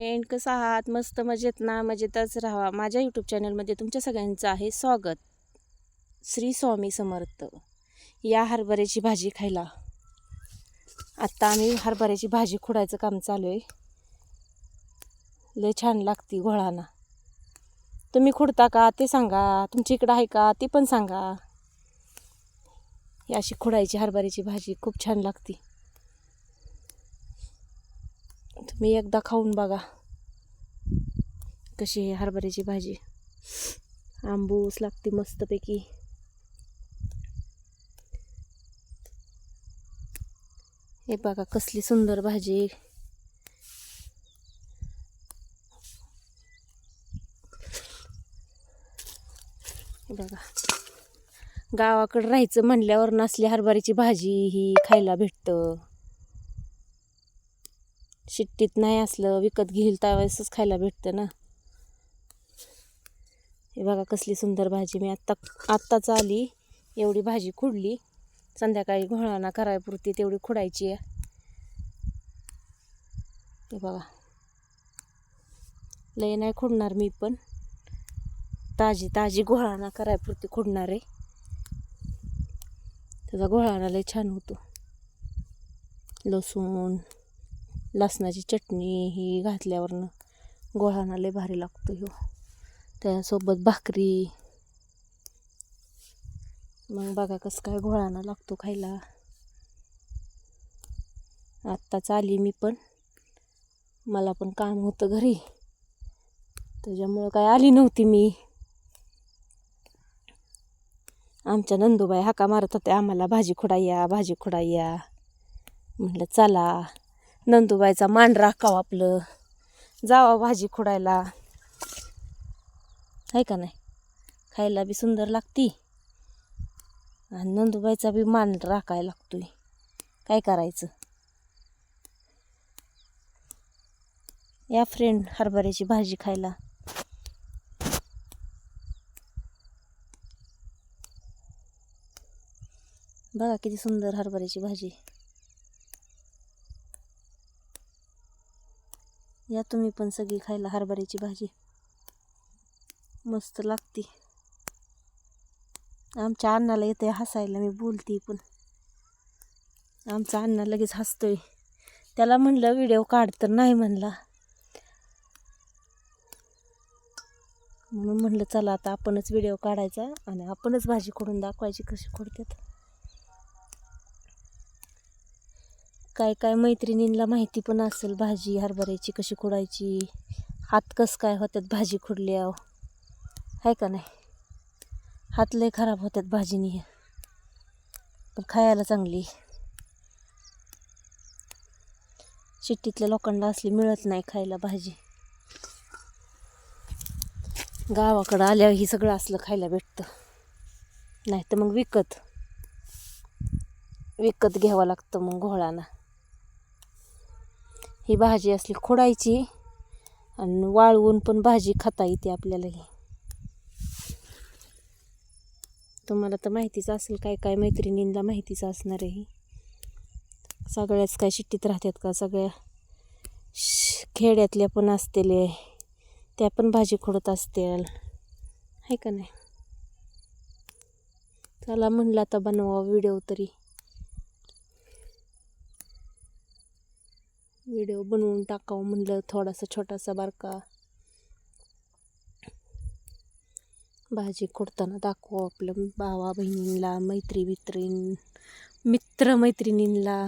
Friend कसं आहात? मस्त मजेत ना? मजेतच राहा माझ्या यूट्यूब चॅनलमध्ये तुमच्या सगळ्यांचं आहे स्वागत. श्री स्वामी समर्थ. या हरभऱ्याची भाजी खायला. आत्ता आम्ही हरभऱ्याची भाजी खुडायचं काम चालू आहे. लय छान लागती घोळाना तुम्ही खुडता का? ते सांगा. तुमच्या इकडं आहे का? ते पण सांगा. ही अशी खुडायची हरभऱ्याची भाजी खूप छान लागती. तुम्ही एकदा खाऊन बघा. कशी आहे हरभऱ्याची भाजी. आंबूस लागते मस्तपैकी. हे बघा कसली सुंदर भाजी हे बघा. गावाकडं राहायचं म्हणल्यावर नसली हरभऱ्याची भाजी ही खायला भेटतं. शिट्टीत नाही असलं विकत घेईल त्यावेळेसच खायला भेटतं ना. हे बघा कसली सुंदर भाजी. मी आत्ता आत्ताच आली एवढी भाजी खुडली. संध्याकाळी घोळाना करायपुरती तेवढी खुडायची आहे. हे बघा. लय नाही खुडणार मी पण. ताजी ताजी घोळाना करायपुरती खुडणार आहे. त्याचा घोळाना लय छान होतो. लसूण लसणाची चटणी ही घातल्यावरनं गोळाना लय भारी लागतो ह्यो. त्यासोबत भाकरी. मग बघा कसं काय घोळाना लागतो खायला. आत्ताच आली मी पण. मला पण काम होतं घरी. त्याच्यामुळं काय आली नव्हती मी. आमच्या नंदूबाई हाका मारत होत्या आम्हाला भाजी खुडाया भाजी खुडाया. म्हटलं चला. नंदूबाईचा मान राखावं आपलं. जावा भाजी खुडायला. आहे का नाही? खायला बी सुंदर लागती. आणि नंदूबाईचा बी मान राखायला लागतोय. काय करायचं? या फ्रेंड हरभऱ्याची भाजी खायला. बघा किती सुंदर हरभऱ्याची भाजी. या तुम्ही पण सगळी खायला हरभऱ्याची भाजी. मस्त लागते. आमच्या अण्णाला येते हसायला मी बोलते पण. आमचा अण्णा लगेच हसतोय. त्याला म्हणलं व्हिडिओ काढ तर नाही म्हणला. म्हणून म्हणलं चला आता आपणच व्हिडिओ काढायचा आणि आपणच भाजी खोडून दाखवायची कशी खोडतात. काय काय मैत्रिणींना माहिती पण असेल भाजी हरभऱ्याची कशी खोडायची हात कसं काय होतात भाजी खुडल्याव आहे का नाही? हात लय खराब होतात भाजीनी पण खायला चांगली. शिट्टीतल्या लोकांना असली मिळत नाही खायला भाजी. गावाकडं आल्यावर ही सगळं असलं खायला भेटतं. नाही तर मग विकत. विकत घ्यावं लागतं मग घोळाना. ही भाजी असली खोडायची आणि वाळवून पण भाजी खाता येते आपल्याला ही. तुम्हाला तर माहितीच असेल काय काय मैत्रिणींना माहितीच असणार आहे सगळ्याच काय शिट्टीत राहतात का? सगळ्या श- खेड्यातल्या पण असतील त्या पण भाजी खोडत असतील. आहे का नाही? चला म्हणलं आता बनवा व्हिडिओ तरी. व्हिडिओ बनवून टाकावं म्हणलं थोडासा छोटासा बारका. भाजी खोडताना दाखवू आपलं भावा बहिणींना मैत्री मित्रीण मित्र मैत्रिणींना